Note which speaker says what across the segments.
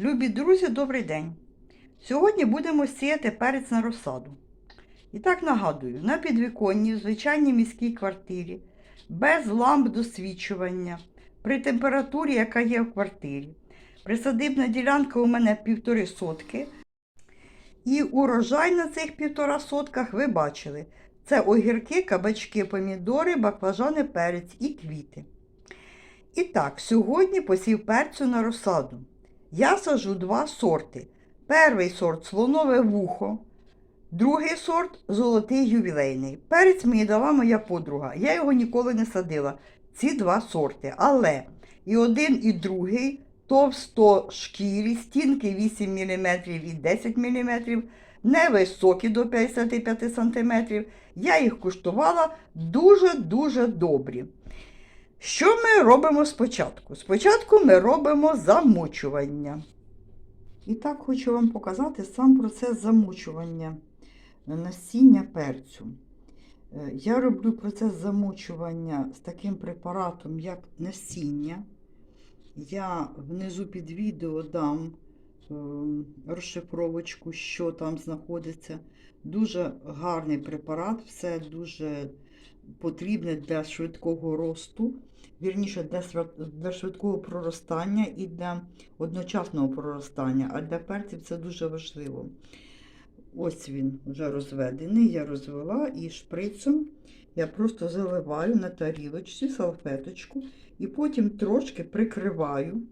Speaker 1: Любі друзі, добрий день! Сьогодні будемо сіяти перець на розсаду. І так нагадую, на підвіконні в звичайній міській квартирі, без ламп досвічування, при температурі, яка є в квартирі. Присадибна ділянка у мене півтори сотки. І урожай на цих півтора сотках ви бачили. Це огірки, кабачки, помідори, баклажани, перець і квіти. І так, сьогодні посів перцю на розсаду. Я сажу два сорти. Перший сорт слонове вухо, другий сорт золотий ювілейний. Перець мені дала моя подруга. Я його ніколи не садила. Ці два сорти. Але і один, і другий товстошкірі, стінки 8 мм і 10 мм, невисокі до 55 см. Я їх куштувала дуже-дуже добрі. Що ми робимо спочатку? Спочатку ми робимо замочування. І так хочу вам показати сам процес замочування насіння перцю. Е, Я роблю процес замочування з таким препаратом, як насіння. Я внизу під відео дам е, розшифровочку, що там знаходиться. Дуже гарний препарат, все дуже потрібне для швидкого росту, вірніше для, швидкого проростання і для одночасного проростання, а для перців це дуже важливо. Ось він вже розведений, я розвела і шприцем я просто заливаю на тарілочці салфеточку і потім трошки прикриваю.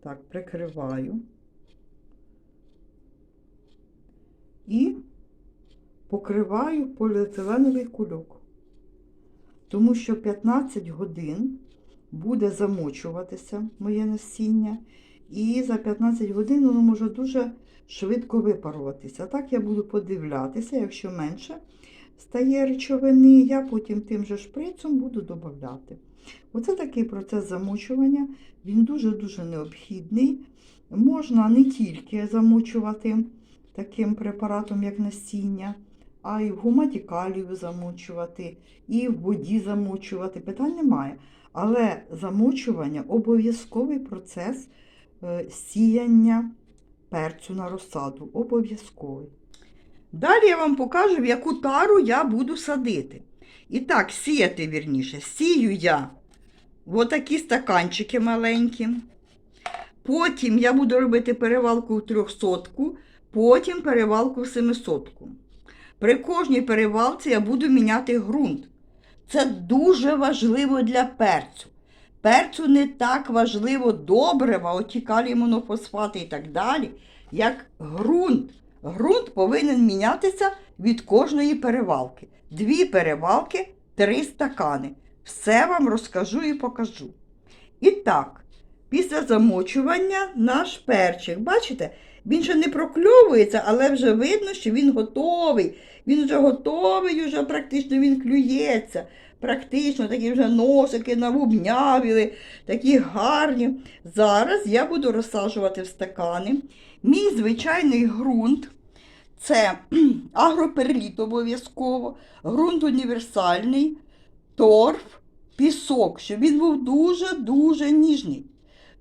Speaker 1: Так, прикриваю. І покриваю поліетиленовий кульок. Тому що 15 годин буде замочуватися моє насіння, і за 15 годин воно може дуже швидко випаруватися. Так я буду подивлятися, якщо менше стає речовини, я потім тим же шприцом буду додати. Оце такий процес замочування, він дуже-дуже необхідний. Можна не тільки замочувати таким препаратом, як насіння, а й в гуматі калію замочувати, і в воді замочувати. Питань немає. Але замочування обов'язковий процес е, сіяння перцю на розсаду. Обов'язковий. Далі я вам покажу, в яку тару я буду садити. І так, сіяти вірніше. Сію я в отакі стаканчики маленькі. Потім я буду робити перевалку в трьохсотку, потім перевалку в семисотку. При кожній перевалці я буду міняти ґрунт. Це дуже важливо для перцю. Перцю не так важливо добрива, оті монофосфати і так далі, як ґрунт. Ґрунт повинен мінятися від кожної перевалки. Дві перевалки, три стакани. Все вам розкажу і покажу. І так, після замочування наш перчик, бачите, він ще не прокльовується, але вже видно, що він готовий. Він вже готовий, вже практично він клюється. Практично такі вже носики навубнявіли, такі гарні. Зараз я буду розсаджувати в стакани. Мій звичайний ґрунт це агроперліт обов'язково, ґрунт універсальний, торф, пісок, щоб він був дуже-дуже ніжний.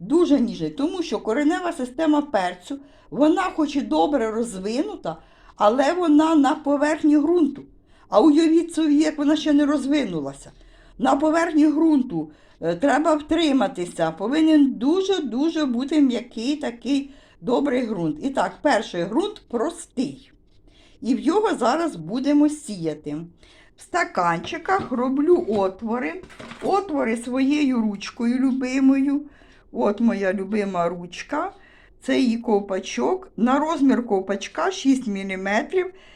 Speaker 1: Дуже ніжний, тому що коренева система перцю, вона хоч і добре розвинута, але вона на поверхні ґрунту. А уявіть собі, як вона ще не розвинулася. На поверхні ґрунту е, треба втриматися, повинен дуже-дуже бути м'який такий добрий ґрунт. І так, перший ґрунт простий. І в його зараз будемо сіяти. В стаканчиках роблю отвори. Отвори своєю ручкою любимою. От моя любима ручка. Це її ковпачок. На розмір ковпачка 6 мм.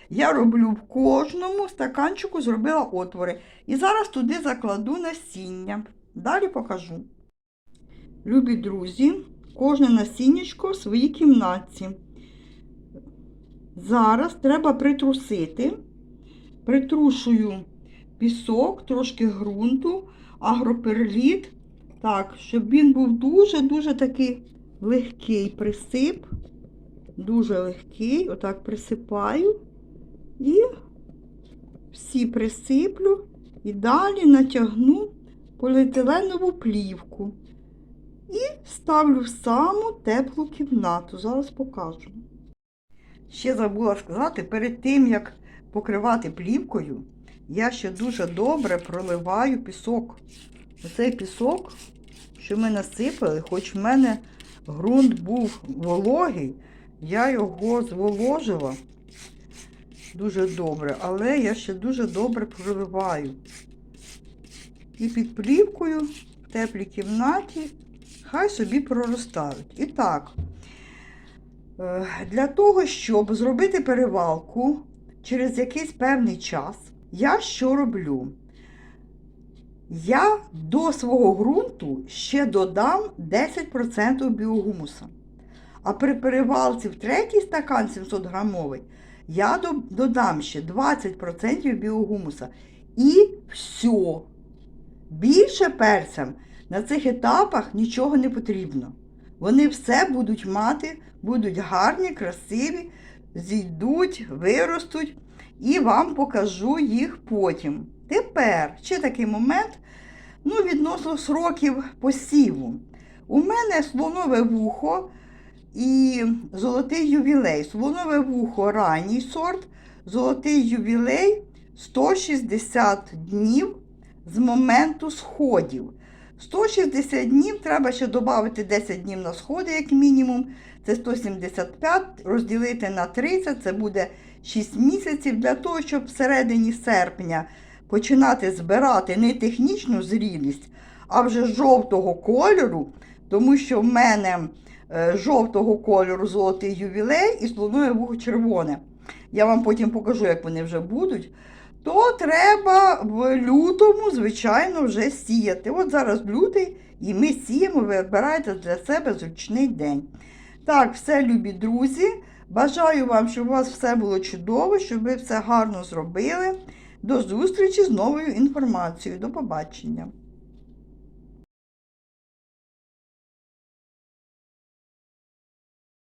Speaker 1: Я роблю в кожному стаканчику, зробила отвори. І зараз туди закладу насіння. Далі покажу. Любі друзі, кожне насіннячко в своїй кімнатці. Зараз треба притрусити. Притрушую пісок, трошки ґрунту, агроперліт. Так, щоб він був дуже-дуже такий легкий присип. Дуже легкий. Отак присипаю. І всі присиплю. І далі натягну поліетиленову плівку. і ставлю в саму теплу кімнату. Зараз покажу. Ще забула сказати, перед тим, як покривати плівкою, я ще дуже добре проливаю пісок. Оцей пісок, що ми насипали, хоч в мене ґрунт був вологий, я його зволожила дуже добре, але я ще дуже добре проливаю. І під плівкою в теплій кімнаті хай собі проростають. І так, е, для того, щоб зробити перевалку через якийсь певний час, я що роблю? Я до свого ґрунту ще додам 10% біогумуса. А при перевалці в третій стакан 700 грамовий я додам ще 20% біогумуса. І все. Більше перцям на цих етапах нічого не потрібно. Вони все будуть мати, будуть гарні, красиві, зійдуть, виростуть, і вам покажу їх потім. Тепер ще такий момент, ну, відносно сроків посіву. У мене слонове вухо і золотий ювілей. Слонове вухо ранній сорт, золотий ювілей 160 днів з моменту сходів. 160 днів треба ще додати 10 днів на сходи, як мінімум. Це 175 розділити на 30, це буде 6 місяців для того, щоб всередині серпня починати збирати не технічну зрілість, а вже жовтого кольору, тому що в мене е, жовтого кольору золотий ювілей і слонове вухо червоне. Я вам потім покажу, як вони вже будуть. То треба в лютому, звичайно, вже сіяти. От зараз лютий, і ми сіємо, вибирайте для себе зручний день. Так, все, любі друзі. Бажаю вам, щоб у вас все було чудово, щоб ви все гарно зробили. До зустрічі з новою інформацією. До побачення!